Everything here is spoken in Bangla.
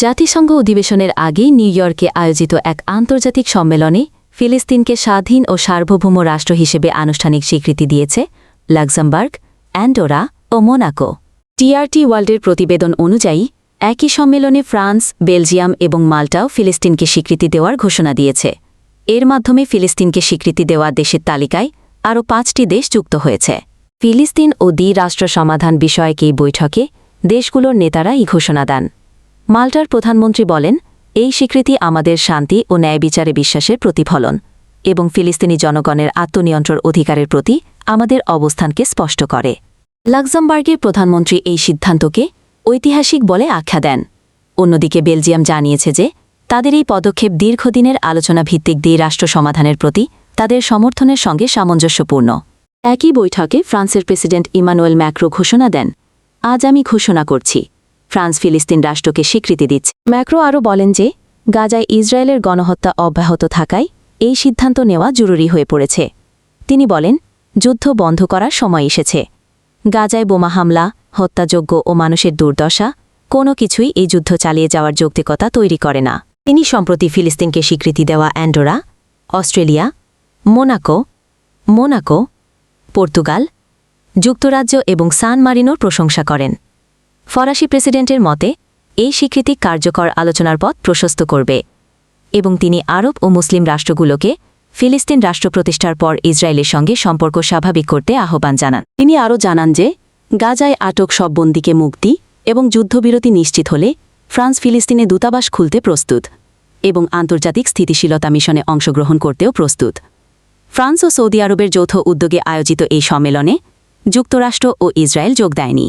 জাতিসংঘ অধিবেশনের আগে নিউ ইয়র্কে আয়োজিত এক আন্তর্জাতিক সম্মেলনে ফিলিস্তিনকে স্বাধীন ও সার্বভৌম রাষ্ট্র হিসেবে আনুষ্ঠানিক স্বীকৃতি দিয়েছে লাক্সামবার্গ, অ্যান্ডোরা ও মোনাকো। টিআরটি ওয়ার্ল্ডের প্রতিবেদন অনুযায়ী, একই সম্মেলনে ফ্রান্স, বেলজিয়াম এবং মাল্টাও ফিলিস্তিনকে স্বীকৃতি দেওয়ার ঘোষণা দিয়েছে। এর মাধ্যমে ফিলিস্তিনকে স্বীকৃতি দেওয়া দেশের তালিকায় আরও পাঁচটি দেশ যুক্ত হয়েছে। ফিলিস্তিন ও দ্বিরাষ্ট্র সমাধান বিষয়ক এই বৈঠকে দেশগুলোর নেতারা এই ঘোষণা দেন। মাল্টার প্রধানমন্ত্রী বলেন, এই স্বীকৃতি আমাদের শান্তি ও ন্যায় বিচারে বিশ্বাসের প্রতিফলন এবং ফিলিস্তিনি জনগণের আত্মনিয়ন্ত্রণ অধিকারের প্রতি আমাদের অবস্থানকে স্পষ্ট করে। লাক্সামবার্গের প্রধানমন্ত্রী এই সিদ্ধান্তকে ঐতিহাসিক বলে আখ্যা দেন। অন্যদিকে বেলজিয়াম জানিয়েছে যে, তাদের এই পদক্ষেপ দীর্ঘদিনের আলোচনা ভিত্তিক দিয়ে রাষ্ট্র সমাধানের প্রতি তাদের সমর্থনের সঙ্গে সামঞ্জস্যপূর্ণ। একই বৈঠকে ফ্রান্সের প্রেসিডেন্ট ইমানুয়েল ম্যাক্রো ঘোষণা দেন, আজ আমি ঘোষণা করছি ফ্রান্স ফিলিস্তিন রাষ্ট্রকে স্বীকৃতি দিচ্ছে। ম্যাক্রো আরও বলেন যে, গাজায় ইসরায়েলের গণহত্যা অব্যাহত থাকায় এই সিদ্ধান্ত নেওয়া জরুরি হয়ে পড়েছে। তিনি বলেন, যুদ্ধ বন্ধ করার সময় এসেছে। গাজায় বোমা হামলা হত্যাযোগ্য ও মানুষের দুর্দশা, কোনো কিছুই এই যুদ্ধ চালিয়ে যাওয়ার যৌক্তিকতা তৈরি করে না। তিনি সম্প্রতি ফিলিস্তিনকে স্বীকৃতি দেওয়া Andorra, Australia, Monaco Monaco, Portugal, যুক্তরাজ্য এবং সান মারিনোর প্রশংসা করেন। ফরাসি প্রেসিডেন্টের মতে, এই স্বীকৃতি কার্যকর আলোচনার পথ প্রশস্ত করবে এবং তিনি আরব ও মুসলিম রাষ্ট্রগুলোকে ফিলিস্তিন রাষ্ট্র প্রতিষ্ঠার পর ইসরায়েলের সঙ্গে সম্পর্ক স্বাভাবিক করতে আহ্বান জানান। তিনি আরও জানান যে, গাজায় আটক সব বন্দীকে মুক্তি এবং যুদ্ধবিরতি নিশ্চিত হলে ফ্রান্স ফিলিস্তিনে দূতাবাস খুলতে প্রস্তুত এবং আন্তর্জাতিক স্থিতিশীলতা মিশনে অংশগ্রহণ করতেও প্রস্তুত। ফ্রান্স ও সৌদি আরবের যৌথ উদ্যোগে আয়োজিত এই সম্মেলনে যুক্তরাষ্ট্র ও ইসরায়েল যোগ দেয়নি।